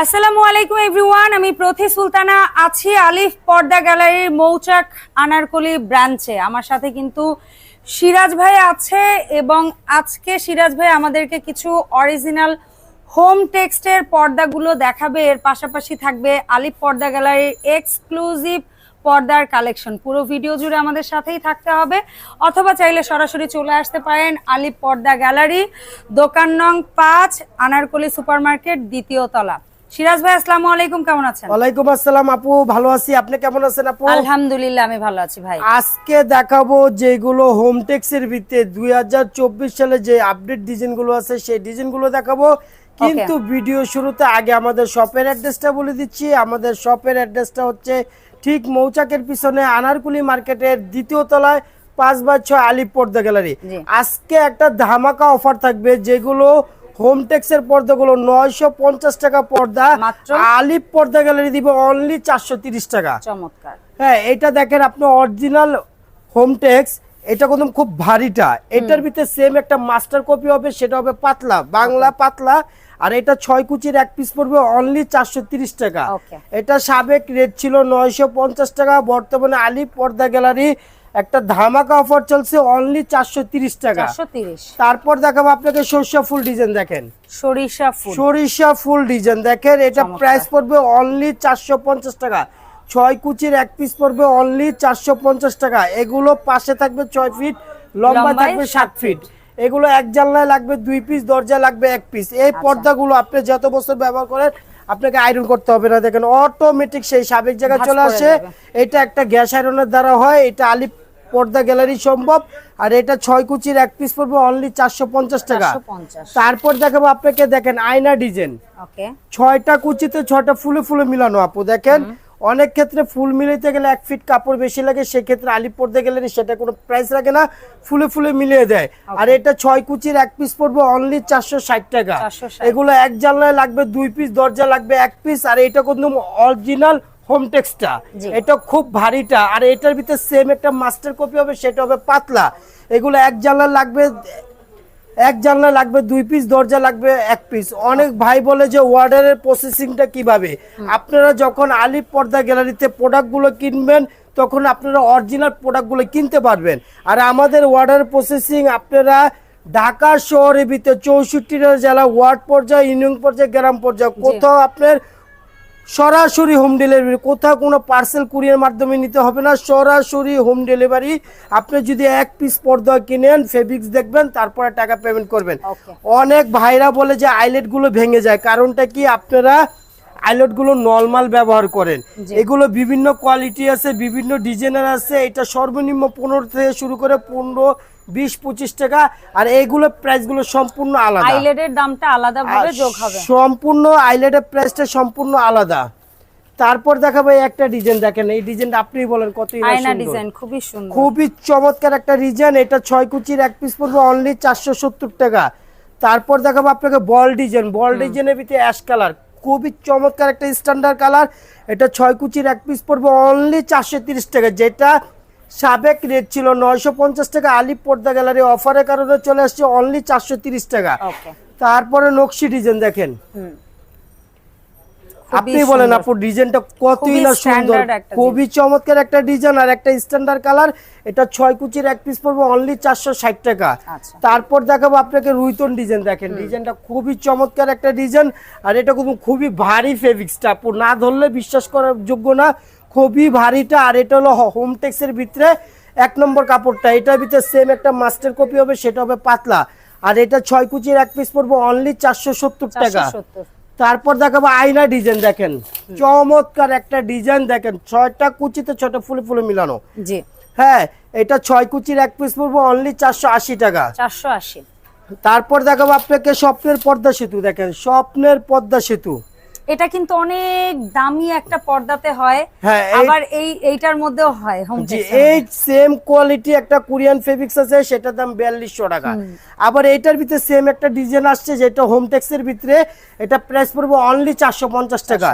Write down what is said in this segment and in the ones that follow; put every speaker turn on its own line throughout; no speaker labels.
আসসালামু আলাইকুম এভরিওয়ান আমি প্রথি সুলতানা, আছি আলিফ পর্দা গ্যালারির মৌচাক আনারকলি ব্রাঞ্চে। আমার সাথে কিন্তু সিরাজ ভাই আছে এবং আজকে সিরাজ ভাই আমাদেরকে কিছু অরিজিনাল হোম টেক্সটের পর্দাগুলো দেখাবে। এর পাশাপাশি থাকবে আলিফ পর্দা গ্যালারির এক্সক্লুসিভ পর্দার কালেকশন পুরো ভিডিও জুড়ে আমাদের সাথেই থাকতে হবে। অথবা চাইলে সরাসরি চলে আসতে পারেন আলিফ পর্দা গ্যালারি, দোকান নং পাঁচ, আনারকলি সুপারমার্কেট, দ্বিতীয় তলা। সিরাজ ভাই আসসালামু আলাইকুম কেমন আছেন?
ওয়ালাইকুম আসসালাম আপু ভালো আছি। আপনি কেমন আছেন আপু?
আলহামদুলিল্লাহ আমি ভালো আছি ভাই।
আজকে দেখাবো যেগুলো হোম টেক্সের ভিত্তিতে দুই সালে যে আপডেট ডিজাইনগুলো আছে সেই ডিজাইনগুলো দেখাবো। কিন্তু ভিডিও শুরুতে আগে আমাদের শপের অ্যাড্রেসটা বলে দিচ্ছি। আমাদের শপের অ্যাড্রেসটা হচ্ছে ঠিক মৌচাকের পিছনে আনারকুলি মার্কেটের দ্বিতীয় তলায় পাঁচ বাই ছয় আলিপ পর্দা গ্যালারি। আজকে একটা ধামাকা অফার থাকবে যেগুলো হোম টেক্সের পর্দাগুলো নয়শো পঞ্চাশ টাকা পর্দা? আলিপ পর্দা গ্যালারি দিবে অনলি চারশো তিরিশ টাকা।
চমৎকার।
হ্যাঁ এটা দেখেন আপনি অরিজিনাল হোমটেক্স এটা কিন্তু খুব ভারীটা। এটার ভিতরে সেম একটা মাস্টার কপি হবে সেটা হবে পাতলা বাংলা পাতলা আর এটা ছয় কুচির এক পিস পড়বে অনলি চারশো তিরিশ টাকা। এটা সাবেক রেট ছিল নয়শো পঞ্চাশ টাকা বর্তমানে আলি পর্দা গ্যালারি একটা ধামাকা অফার চলছে অনলি চারশো তিরিশ টাকা। তারপর দেখাবো আপনাকে সর্ষা ফুল ডিজাইন দেখেন।
সরিষা ফুল।
সরিষা ফুল ডিজাইন দেখেন এটা প্রাইস পড়বে অনলি চারশো পঞ্চাশ টাকা। ছয় কুচির এক পিস পড়বে অনলি চারশো পঞ্চাশ টাকা। এগুলো পাশে থাকবে ছয় ফিট লম্বা থাকবে সাত ফিট এগুলো এক জানলায় লাগবে দুই পিস দরজা লাগবে এক পিস এই
আচ্ছা।
পর্দাগুলো আপনি যত বছর ব্যবহার করেন আপনাকে আয়রন করতে হবে না। দেখেন অটোমেটিক সেই সাবেক জায়গায় চলে আসে। এটা একটা গ্যাস আয়রনের দ্বারা হয় এটা আলিপ পর্দা গ্যালারি সম্ভব। আর এটা ছয় কুচির এক পিস পড়বে অনলি চারশো পঞ্চাশ টাকা। তারপর দেখাবো আপনাকে দেখেন আয়না ডিজাইন ছয়টা কুচিতে ছয়টা ফুলে ফুলে মিলানো আপু দেখেন। অনেক ক্ষেত্রে ফুল মিলাইতে গেলে এক ফিট কাপড় বেশি লাগে সেক্ষেত্রে আলিপ পড়তে গেলে সেটা কোনো প্রাইস লাগে না ফুলে ফুলে মিলিয়ে দেয়। আর এটা ছয় কুচির এক পিস পড়বে অনলি চারশো ষাট টাকা। এগুলো এক জানলায় লাগবে দুই পিস দরজা লাগবে এক পিস আর এটা কিন্তু অরিজিনাল হোম টেক্সটা এটা খুব ভারীটা। আর এটার ভিতরে সেম একটা মাস্টার কপি হবে সেটা হবে পাতলা। এগুলো এক জানলায় লাগবে এক জানলা লাগবে দুই পিস দরজা লাগবে এক পিস অনেক ভাই বলে যে ওয়ার্ডারের প্রসেসিংটা কীভাবে? আপনারা যখন আলিপ পর্দা গ্যালারিতে প্রোডাক্টগুলো কিনবেন তখন আপনারা অরিজিনাল প্রোডাক্টগুলো কিনতে পারবেন। আর আমাদের ওয়ার্ডার প্রসেসিং আপনারা ঢাকা শহরের ভিতরে চৌষট্টিটা জেলা ওয়ার্ড পর্যায়ে ইউনিয়ন পর্যায়ে গ্রাম পর্যায়ে কোথাও আপনার সরাসরি হোম ডেলিভারি কোথাও কোনো পার্সেল কুরিয়ার মাধ্যমে নিতে হবে না। সরাসরি হোম ডেলিভারি আপনি যদি এক পিস পর্দা কিনেন ফেব্রিক্স দেখবেন তারপরে টাকা পেমেন্ট করবেন। অনেক ভাইরা বলে যে আইলেটগুলো ভেঙে যায়। কারণটা কি? আপনারা আইলেটগুলো নর্মাল ব্যবহার করেন। এগুলো বিভিন্ন কোয়ালিটি আছে বিভিন্ন ডিজাইনার আছে। এটা সর্বনিম্ন পনেরো থেকে শুরু করে পনেরো বিশ পঁচিশ টাকা আর এইগুলো প্রাইসগুলো সম্পূর্ণ আলাদা।
আইলেটের দামটা আলাদা ভাবে যোগ হবে।
সম্পূর্ণ আইলেটের প্রাইসটা সম্পূর্ণ আলাদা। তারপর দেখাবো একটা ডিজাইন দেখেন। এই ডিজাইনটা আপনি বলেন
আয়না ডিজাইন খুবই সুন্দর।
খুবই চমৎকার একটা ডিজাইন এটা ছয় কুচির এক পিস পড়বে অনলি চারশো সত্তর টাকা। তারপর দেখাবো আপনাকে বল ডিজাইন বল ডিজাইনের ভিতরে অ্যাশ কালার খুবই চমৎকার একটা স্ট্যান্ডার্ড কালার এটা ছয় কুচির এক পিস পড়বে অনলি চারশো টাকা। যেটা সাবেক রেট ছিল নয়শো পঞ্চাশ টাকা আলিপ পর্দা গ্যালারি অফারের কারণে চলে আসছে অনলি চারশো তিরিশ টাকা। তারপরে নকশি ডিজাইন দেখেন। আপনি বলেন। আপু ডিজাইনটা কতই না সুন্দর। খুবই চমৎকার একটা ডিজাইন আর একটা স্ট্যান্ডার্ড কালার এটা ছয় কুচির এক পিস পড়বে অনলি চারশো ষাট টাকা।
আচ্ছা।
তারপর দেখাবো আপনাকে রুইতন ডিজাইন দেখেন। ডিজাইনটা খুবই চমৎকার একটা ডিজাইন আর এটা কিন্তু খুবই ভারী ফেব্রিক্সটা আপু না ধরলে বিশ্বাস করার যোগ্য না। খুবই ভারীটা আর এটা হলো হোম টেক্সের ভিতরে এক নম্বর কাপড়টা। এটার ভিতরে সেম একটা মাস্টার কপি হবে সেটা হবে পাতলা। আর এটা ছয় কুচির এক পিস পড়বে অনলি চারশো সত্তর টাকা। তারপর দেখাবো আয়না ডিজাইন দেখেন। চমৎকার একটা ডিজাইন দেখেন। ছয়টা কুচিতে ছয়টা ফুলে ফুলে মিলানো।
জি।
হ্যাঁ এটা ছয় কুচির এক পিস পড়ব অনলি চারশো আশি টাকা।
চারশো আশি।
তারপর দেখাবো আপনাকে স্বপ্নের পদ্মা সেতু দেখেন। স্বপ্নের পদ্মা সেতু।
এটা কিন্তু অনেক দামি একটা পর্দাতে হয়।
হ্যাঁ,
আবার এই এইটার মধ্যেও হয়
এই সেম কোয়ালিটি একটা কোরিয়ান ফেব্রিক্স আছে সেটার দাম বিয়াল্লিশশো টাকা। আবার এইটার ভিতরে সেম একটা ডিজাইন আসছে যেটা হোম টেক্সের ভিতরে এটা প্রাইস পড়ব অনলি চারশো পঞ্চাশ টাকা।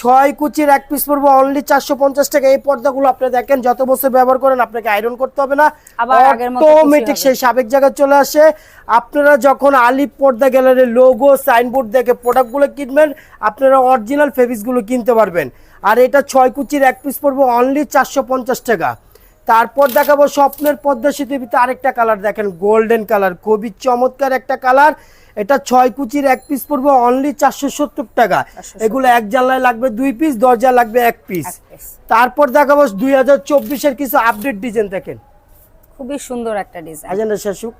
ছয় কুচির এক পিস পড়ব অনলি চারশো পঞ্চাশ টাকা। এই পর্দাগুলো আপনি দেখেন যত বছর ব্যবহার করেন আপনাকে আয়রন করতে হবে না। অটোমেটিক সেই সাবেক জায়গায় চলে আসে। আপনারা যখন আলিপ পর্দা গ্যালারির লোগো সাইনবোর্ড দেখে প্রোডাক্টগুলো কিনবেন আপনারা আপনারা অরিজিনাল ফেব্রিক্সগুলো কিনতে পারবেন। আর এটা ছয় কুচির এক পিস পড়বে অনলি চারশো পঞ্চাশ টাকা। তারপর দেখাবো স্বপ্নের পদ্মা সেতুর ভিতরে আরেকটা কালার দেখেন গোল্ডেন কালার খুবই চমৎকার একটা কালার এটা ছয় কুচির এক পিস পড়বে অনলি চারশো সত্তর টাকা। এগুলো এক জানলায় লাগবে দুই পিস দরজা লাগবে এক পিস তারপর দেখাবো দুই হাজার চব্বিশের কিছু আপডেট ডিজাইন দেখেন।
খুবই সুন্দর একটা ডিজাইন
শাশুক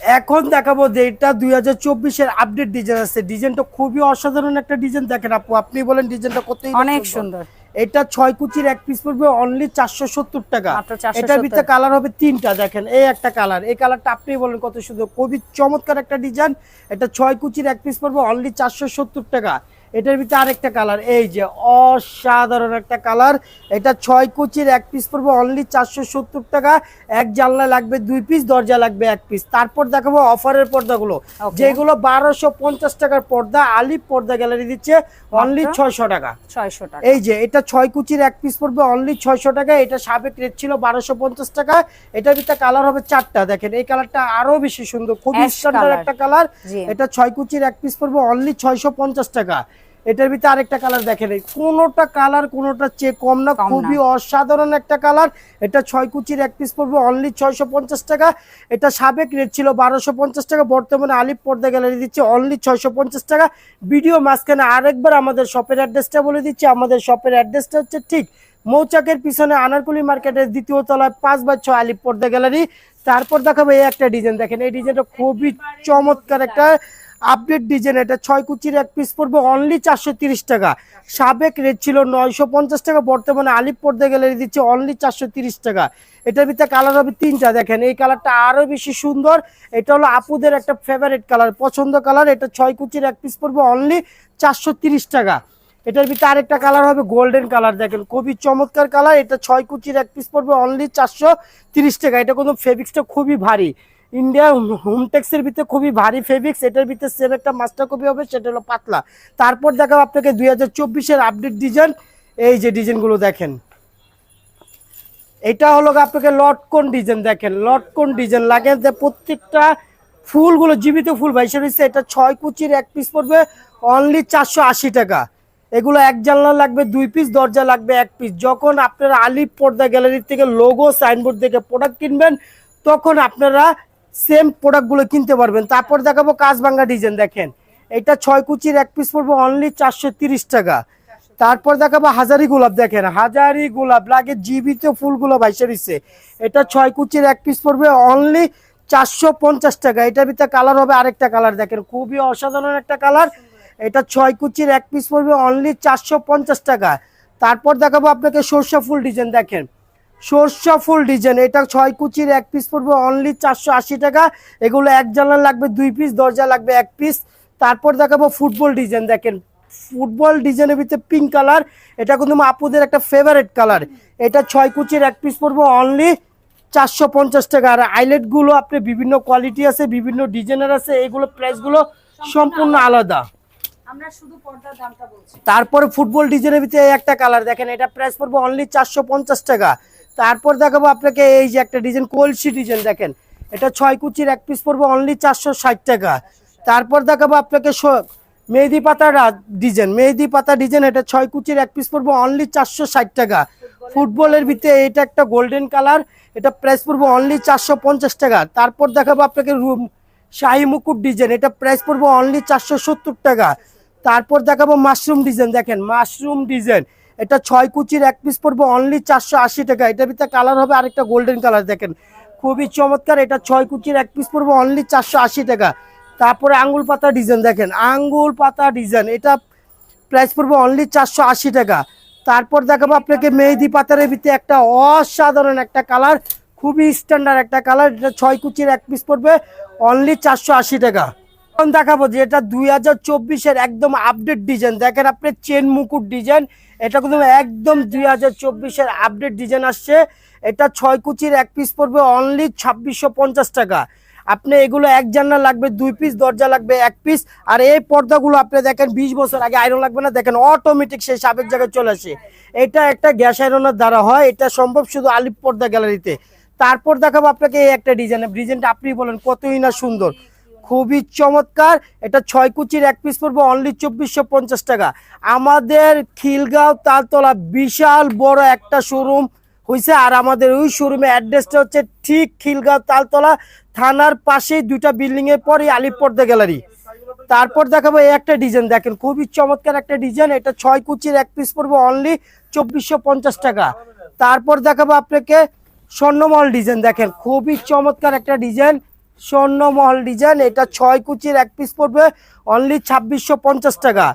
এখন দেখাবো যে এটা দুই হাজার চব্বিশের আপডেট ডিজাইন আছে। ডিজাইনটা খুবই অসাধারণ একটা ডিজাইন দেখেন আপু আপনি বলেন ডিজাইনটা টা না
অনেক সুন্দর।
এটা ছয় কুচির এক পিস পড়বে অনলি চারশো সত্তর টাকা।
মাত্র 470
এটার ভিতরে কালার হবে তিনটা দেখেন এই একটা কালার এই কালারটা আপনি বলেন কত সুন্দর খুবই চমৎকার একটা ডিজাইন এটা ছয় কুচির এক পিস পড়বে অনলি চারশো সত্তর টাকা। এটার ভিতরে আরেকটা কালার এই যে অসাধারণ একটা কালার এটা ছয় কুচির এক পিস পড়বে অনলি চারশো সত্তর টাকা এক জানলা লাগবে দুই পিস দরজা লাগবে এক পিস তারপর দেখাবো অফারের পর্দাগুলো. যেগুলো বারোশো পঞ্চাশ টাকার পর্দা আলিপ পর্দা গ্যালারি দিচ্ছে অনলি ছয়শো টাকা।
ছয়শো টাকা।
এই যে এটা ছয় কুচির এক পিস পড়বে অনলি ছয়শো টাকা এটা সাবেক রেট ছিল বারোশো পঞ্চাশ টাকা। এটার ভিতরে কালার হবে চারটা দেখেন এই কালারটা আরও বেশি সুন্দর খুবই স্ট্যান্ডার্ড একটা কালার এটা ছয় কুচির এক পিস পড়বে অনলি ছয়শো পঞ্চাশ টাকা। এটার ভিতরে আরেকটা কালার দেখেন। কোনোটা কালার কোনোটা চেয়ে কম না
কম না।
খুবই অসাধারণ একটা কালার এটা ছয় কুচির এক পিস পড়বে অনলি ছয়শো পঞ্চাশ টাকা। এটা সাবেক রেট ছিল বারোশো পঞ্চাশ টাকা। বর্তমানে আলিপ পর্দা গ্যালারি দিচ্ছে অনলি ছয়শো পঞ্চাশ টাকা। ভিডিও মাঝখানে আরেকবার আমাদের শপের অ্যাড্রেসটা বলে দিচ্ছি। আমাদের শপের অ্যাড্রেসটা হচ্ছে ঠিক মৌচাকের পিছনে আনারকুলি মার্কেটের দ্বিতীয় তলায় পাঁচ বা ছয় আলিপ পর্দা গ্যালারি তারপর দেখাবো এই একটা ডিজাইন দেখেন এই ডিজাইনটা খুবই চমৎকার একটা আপডেট ডিজাইন, এটা ছয় কুচির এক পিস পড়বে অনলি চারশো টাকা। সাবেক রেট ছিল নয়শো পঞ্চাশ টাকা, বর্তমানে আলিপ পর্দা গ্যালারি দিচ্ছে অনলি চারশো টাকা। এটার ভিতরে কালার হবে তিনটা, দেখেন, এই কালারটা আরও বেশি সুন্দর। এটা হলো আপুদের একটা ফেভারিট কালার পছন্দ কালার এটা ছয় কুচির এক পিস পড়বে অনলি চারশো টাকা। এটার ভিতরে আরেকটা কালার হবে গোল্ডেন কালার দেখেন, খুবই চমৎকার কালার এটা ছয় কুচির এক পিস পড়বে অনলি চারশো টাকা। এটা কোনো ফেব্রিক্সটা খুবই ভারী। ইন্ডিয়া হোমটেক্সের ভিতরে খুবই ভারী ফেব্রিক্স এটার ভিতরে সেম একটা মাস্টার কপি হবে, সেটা হলো পাতলা। তারপর দেখাবো আপনাকে দুই হাজার চব্বিশের আপডেট ডিজাইন এই যে ডিজাইনগুলো দেখেন। এটা হলো আপনাকে লটকন ডিজাইন দেখেন। লটকন ডিজাইন লাগে যে প্রত্যেকটা ফুলগুলো জীবিত ফুল ভাইসা রয়েছে এটা ছয় কুচির এক পিস পড়বে অনলি চারশো আশি টাকা। এগুলো এক জানলা লাগবে, দুই পিস দরজা লাগবে এক পিস যখন আপনারা আলিপ পর্দা গ্যালারির থেকে লোগো সাইনবোর্ড থেকে প্রোডাক্ট কিনবেন, তখন আপনারা সেম প্রোডাক্টগুলো কিনতে পারবেন। তারপর দেখাবো কাজবাঙ্গা ডিজাইন দেখেন। এটা ছয় কুচির এক পিস পড়বে অনলি চারশো টাকা। তারপর দেখাবো হাজারি গোলাপ, দেখেন। হাজারি গোলাপ, লাগে জীবিত ফুলগুলো ভাইসে দিচ্ছে এটা ছয় কুচির এক পিস পড়বে অনলি চারশো পঞ্চাশ টাকা। এটার ভিতরে কালার হবে আরেকটা কালার দেখেন। খুবই অসাধারণ একটা কালার এটা ছয় কুচির এক পিস পড়বে অনলি চারশো পঞ্চাশ টাকা। তারপর দেখাবো আপনাকে সর্ষা ফুল ডিজাইন দেখেন। সর্ষা ফুল ডিজাইন। এটা ছয় কুচির এক পিস পড়বে অনলি চারশো আশি টাকা। এগুলো এক জানলা লাগবে দুই পিস দরজা লাগবে এক পিস তারপর দেখাবো ফুটবল ডিজাইন দেখেন। ফুটবল ডিজাইনের ভিতরে পিঙ্ক কালার এটা কিন্তু আপুদের একটা ফেভারিট কালার এটা ছয় কুচির এক পিস পড়ব অনলি চারশো পঞ্চাশ টাকা। আর আইলেটগুলো আপনি বিভিন্ন কোয়ালিটি আছে বিভিন্ন ডিজাইনের আছে এগুলো প্রাইসগুলো সম্পূর্ণ আলাদা। তারপরে ফুটবল ডিজাইনের ভিতরে একটা কালার দেখেন এটা প্রাইস পড়বে অনলি চারশো পঞ্চাশ টাকা। তারপর দেখাবো আপনাকে এই যে একটা ডিজাইন, কলসি ডিজাইন দেখেন। এটা ছয় কুচির এক পিস পড়বে অনলি চারশো ষাট টাকা। তারপর দেখাবো আপনাকে মেহেদি পাতা ডিজাইন, মেহেদি পাতা ডিজাইন, এটা ছয় কুচির এক পিস পড়বে অনলি চারশো ষাট টাকা। ফুটবলের ভিতরে এটা একটা গোল্ডেন কালার এটা প্রাইস পড়বে অনলি চারশো পঞ্চাশ টাকা। তারপর দেখাবো আপনাকে রুম, শাহি মুকুট ডিজাইন, এটা প্রাইস পড়বে অনলি চারশো সত্তর টাকা। তারপর দেখাবো মাশরুম ডিজাইন দেখেন মাশরুম ডিজাইন এটা ছয় কুচির এক পিস পড়বে অনলি চারশো আশি টাকা। এটার ভিতরে কালার হবে আরেকটা গোল্ডেন কালার দেখেন। খুবই চমৎকার, এটা ছয় কুচির এক পিস পড়বে অনলি চারশো আশি টাকা। তারপরে আঙ্গুল পাতা ডিজাইন দেখেন, আঙ্গুল পাতা ডিজাইন এটা প্রাইস পড়বে অনলি চারশো আশি টাকা। তারপর দেখাবো আপনাকে মেহেদি পাতারের ভিতরে একটা অসাধারণ একটা কালার খুবই স্ট্যান্ডার্ড একটা কালার এটা ছয় কুচির এক পিস পড়বে অনলি চারশো আশি টাকা। দেখাবো যে এটা দুই হাজার চব্বিশের একদম আপডেট ডিজাইন দেখেন আপনি চেন মুকুট ডিজাইন এটা কিন্তু একদম দুই হাজার চব্বিশের আপডেট ডিজাইন আসছে। এটা ছয় কুচির এক পিস পড়বে অনলি ছাব্বিশশো পঞ্চাশ টাকা। আপনি এগুলো এক জানলা লাগবে, দুই পিস দরজা লাগবে এক পিস আর এই পর্দাগুলো আপনি দেখেন বিশ বছর আগে আয়রন লাগবে না, দেখেন অটোমেটিক সেই সাবেক জায়গায় চলে আসে। এটা একটা গ্যাস আয়রনের দ্বারা হয়, এটা সম্ভব শুধু আলিপ পর্দা গ্যালারিতে তারপর দেখাবো আপনাকে এই একটা ডিজাইন ডিজাইনটা আপনি বলেন কতই না সুন্দর। খুবই চমৎকার। এটা ছয় কুচির এক পিস পড়বে অনলি চব্বিশশো পঞ্চাশ টাকা। আমাদের খিলগাঁও তালতলা বিশাল বড় একটা শোরুম হয়েছে আর আমাদের ওই শোরুমে অ্যাড্রেসটা হচ্ছে ঠিক খিলগাঁও তালতলা থানার পাশেই দুইটা বিল্ডিং এর পরই আলিপর্দা গ্যালারি তারপর দেখাবো এই একটা ডিজাইন দেখেন খুবই চমৎকার একটা ডিজাইন এটা ছয় কুচির এক পিস পড়বে অনলি চব্বিশশো টাকা। তারপর দেখাবো আপনাকে স্বর্ণমহল ডিজাইন দেখেন খুবই চমৎকার একটা ডিজাইন স্বর্ণমহল ডিজাইন এটা ছয় কুচির এক পিস পড়বে অনলি ছাব্বিশশো পঞ্চাশ টাকা।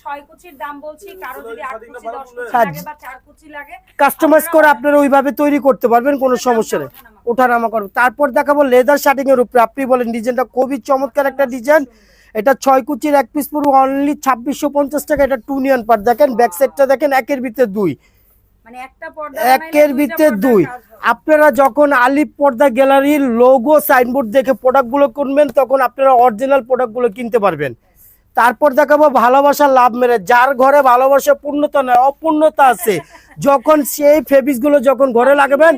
ছয় কুচির দাম বলছি কারও যদি আট কুচি দশ কুচি লাগে বা চার কুচি লাগে
কাস্টমাইজ করে আপনারা ওইভাবে তৈরি করতে পারবেন কোনো সমস্যা নেই। ওঠানামা করবে। তারপর দেখাবো লেদার শার্টিং এর উপরে। আপনি বলেন ডিজাইনটা খুবই চমৎকার একটা ডিজাইন। এটা ছয় কুচির এক পিস পুরো অনলি ছাব্বিশশো পঞ্চাশ টাকা। এটা টু নিয়ন পার দেখেন ব্যাক সাইডটা দেখেন একের ভিতরে দুই। একের ভিতরে দুই। আপনারা যখন আলিপ পর্দা গ্যালারির লোগো সাইনবোর্ড দেখে প্রোডাক্টগুলো কিনবেন তখন আপনারা অরিজিনাল প্রোডাক্টগুলো কিনতে পারবেন। তারপর দেখাবো ভালোবাসার লাভ মেরে। যার ঘরে ভালোবাসা পূর্ণতা নয় অপূর্ণতা আছে। যখন সেই ফেবিসগুলো যখন ঘরে লাগাবেন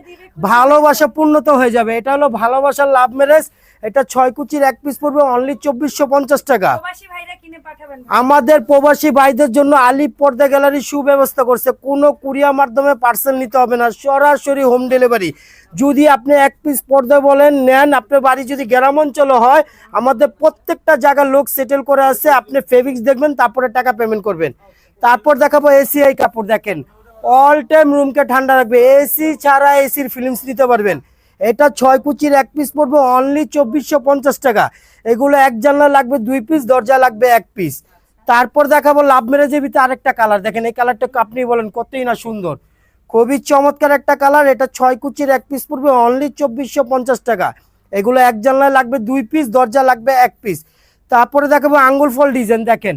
ভালোবাসা পূর্ণতা হয়ে যাবে। এটা হলো ভালোবাসার লাভ ম্যারেজ এটা ছয় কুচির এক পিস পড়বে অনলি চব্বিশশো পঞ্চাশ টাকা
প্রবাসী ভাইরা কিনে পাঠাবেন
আমাদের প্রবাসী ভাইদের জন্য আলিপ পর্দা গ্যালারি সুব্যবস্থা করছে। কোনো কুরিয়ার মাধ্যমে পার্সেল নিতে হবে না, সরাসরি হোম ডেলিভারি যদি আপনি এক পিস পর্দা বলেন, নেন। আপনার বাড়ি যদি গ্রাম অঞ্চলে হয়, আমাদের প্রত্যেকটা জায়গার লোক সেটেল করে আছে আপনি ফেব্রিক্স দেখবেন, তারপরে টাকা পেমেন্ট করবেন। তারপর দেখাবো এসিআই কাপড়, দেখেন। অল টাইম রুমকে ঠান্ডা রাখবে। এসি ছাড়া এসির ফিলিংস নিতে পারবেন। এটা ছয় কুচির এক পিস পড়বে অনলি চব্বিশশো পঞ্চাশ টাকা। এগুলো এক জানলা লাগবে দুই পিস দরজা লাগবে এক পিস তারপর দেখাবো লাভ ম্যারেজের ভিতরে আরেকটা কালার দেখেন এই কালারটা আপনি বলেন, কতই না সুন্দর। খুবই চমৎকার একটা কালার এটা ছয় কুচির এক পিস পড়বে অনলি চব্বিশশো পঞ্চাশ টাকা। এগুলো এক জানলায় লাগবে দুই পিস দরজা লাগবে এক পিস তারপরে দেখাবো আঙ্গুল ফল ডিজাইন দেখেন।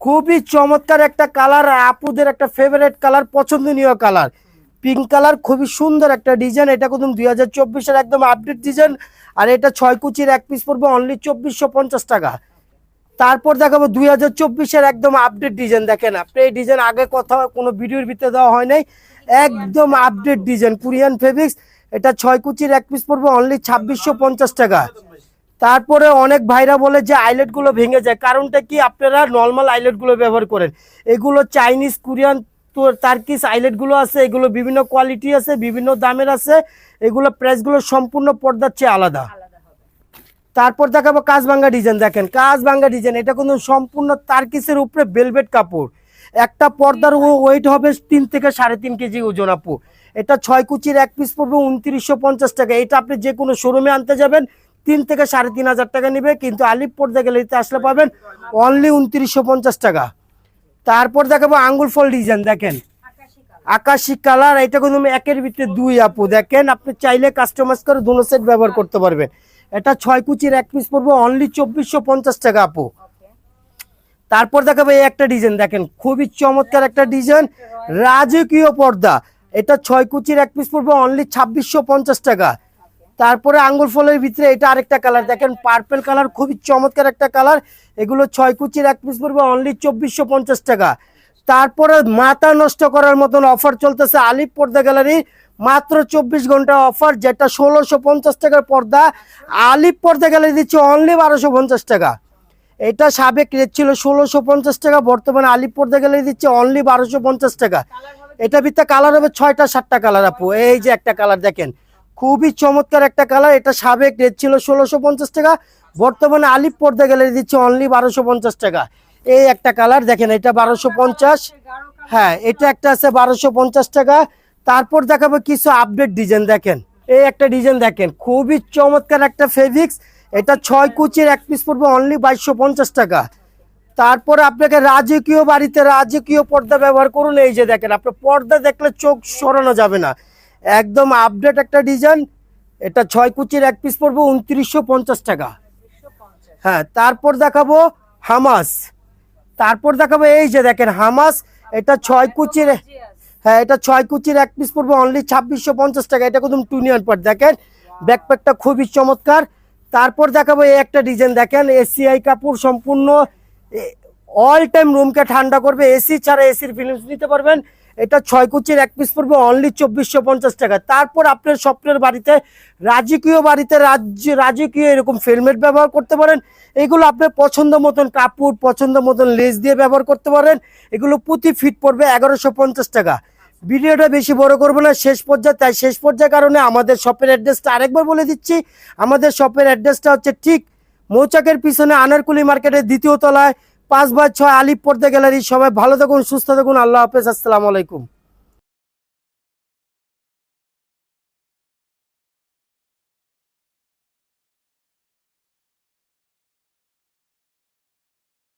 খুবই চমৎকার একটা কালার আপুদের একটা ফেভারিট কালার পছন্দনীয় কালার পিঙ্ক কালার, খুবই সুন্দর একটা ডিজাইন। এটা কিন্তু দুই হাজার চব্বিশের একদম আপডেট ডিজাইন। আর এটা ছয় কুচির এক পিস পড়বে অনলি চব্বিশশো পঞ্চাশ টাকা। তারপর দেখাবো দুই হাজার চব্বিশের একদম আপডেট ডিজাইন। দেখেন আপনি এই ডিজাইন আগে কথা কোনো ভিডিওর ভিতরে দেওয়া হয় নাই। একদম আপডেট ডিজাইন কুরিয়ান ফেব্রিক্স এটা ছয় কুচির এক পিস পড়বে অনলি ছাব্বিশশো পঞ্চাশ টাকা। তারপরে অনেক ভাইরা বলে যে আইলেটগুলো ভেঙে যায়। কারণটা কি? আপনারা নর্মাল আইলেটগুলো ব্যবহার করেন। এগুলো চাইনিজ কোরিয়ান তার্কিস আইলেটগুলো আছে এগুলো বিভিন্ন কোয়ালিটি আছে বিভিন্ন দামের আছে এগুলো প্রাইসগুলো সম্পূর্ণ পর্দার চেয়ে আলাদা। তারপর দেখাবো কাজবাঙ্গা ডিজাইন দেখেন কাজবাঙ্গা ডিজাইন এটা কিন্তু সম্পূর্ণ তার্কিসের উপরে বেলভেট কাপড়। একটা পর্দার ওয়েট হবে তিন থেকে সাড়ে তিন কেজি ওজন আপু। এটা ছয় কুচির এক পিস পড়বে উনত্রিশশো পঞ্চাশ টাকা। এটা আপনি যে কোনো শোরুমে আনতে যাবেন তিন থেকে সাড়ে তিন হাজার টাকা নেবে কিন্তু আলিপ পর্দা গ্যালারিতে আসলে পাবেন অনলি উনত্রিশশো পঞ্চাশ টাকা। তারপর দেখাবো আঙ্গুল ফল ডিজাইন দেখেন। আকাশি কালার এটা কিন্তু একের ভিতরে দুই আপু। দেখেন আপনি চাইলে কাস্টমাইজ করে দুনো সেট ব্যবহার করতে পারবেন। এটা ছয় কুচির এক পিস পড়বে অনলি চব্বিশশো পঞ্চাশ টাকা আপু। তারপর দেখাবো এই একটা ডিজাইন দেখেন খুবই চমৎকার একটা ডিজাইন রাজকীয় পর্দা এটা ছয় কুচির এক পিস পড়বে অনলি ছাব্বিশশো পঞ্চাশ টাকা। তারপরে আঙ্গুল ফলের ভিতরে এটা আরেকটা কালার দেখেন পার্পেল কালার খুবই চমৎকার একটা কালার এগুলো ছয় কুচির এক পিস পড়বে অনলি চব্বিশশো পঞ্চাশ টাকা। তারপরে মাথা নষ্ট করার মতন অফার চলতেছে আলিপ পর্দা গ্যালারি মাত্র চব্বিশ ঘণ্টা অফার যেটা ষোলোশো পঞ্চাশ টাকার পর্দা। আলিপ পর্দা গ্যালারি দিচ্ছে অনলি বারোশো পঞ্চাশ টাকা। এটা সাবেক রেট ছিল ষোলোশো পঞ্চাশ টাকা, বর্তমানে আলিপ পর্দা গ্যালারি দিচ্ছে অনলি বারোশো পঞ্চাশ টাকা। এটা ভিতরে কালার হবে ছয়টা, সাতটা কালার আপু। এই যে একটা কালার দেখেন। খুবই চমৎকার একটা কালার। এটা সাবেক রেট ছিল ষোলোশো পঞ্চাশ টাকা, বর্তমানে আলিপ পর্দা গ্যালারি দিচ্ছে অনলি বারোশো পঞ্চাশ টাকা। এই একটা কালার, দেখেন এটা বারোশো পঞ্চাশ। হ্যাঁ এটা একটা আছে বারোশো পঞ্চাশ টাকা। তারপর দেখাবো কিছু আপডেট ডিজাইন দেখেন। এই একটা ডিজাইন দেখেন। খুবই চমৎকার একটা ফেব্রিক্স এটা ছয় কুচির এক পিস পড়বে অনলি বাইশশো পঞ্চাশ টাকা। তারপরে আপনাকে রাজকীয় বাড়িতে রাজকীয় পর্দা ব্যবহার করুন। এই যে দেখেন, আপনার পর্দা দেখলে চোখ সরানো যাবে না। একদম আপডেট একটা ডিজাইন এটা ছয় কুচির এক পিস পড়বে উনত্রিশশো পঞ্চাশ টাকা। হ্যাঁ তারপর দেখাবো হামাস। তারপর দেখাবো এই যে দেখেন হামাস, এটা ছয় কুচির হ্যাঁ এটা ছয় কুচির এক পিস পড়বে অনলি ছাব্বিশশো পঞ্চাশ টাকা। এটা একদম টুনিয়ন পার দেখেন? ব্যাকপ্যাকটা খুবই চমৎকার। তারপর দেখাবো এই একটা ডিজাইন দেখেন? এসিআই কাপড় সম্পূর্ণ অল টাইম রুমকে ঠান্ডা করবে। এসি ছাড়া এসির ফিলিংস নিতে পারবেন। এটা ছয় কুচির এক পিস পড়বে অনলি চব্বিশশো পঞ্চাশ টাকা। তারপর আপনার স্বপ্নের বাড়িতে, রাজকীয় বাড়িতে, রাজ্য, রাজকীয় এরকম ফেলমেট ব্যবহার করতে পারেন। এগুলো আপনার পছন্দ মতন কাপড়, পছন্দ মতন লেস দিয়ে ব্যবহার করতে পারেন। এগুলো প্রতি ফিট পড়বে এগারোশো পঞ্চাশ টাকা। ভিডিওটা বেশি বড় করব না, শেষ পর্যায়ে, তাই শেষ পর্যায়ের কারণে আমাদের শপের অ্যাড্রেসটা আরেকবার বলে দিচ্ছি। আমাদের শপের অ্যাড্রেসটা হচ্ছে ঠিক মৌচাকের পিছনে আনারকুলি মার্কেটের দ্বিতীয় তলায়। পাঁচ বা ছয় আলিপ পড়তে গ্যালারি সবাই ভালো থাকুন, সুস্থ থাকুন। আল্লাহ হাফেজ, আসসালামু আলাইকুম।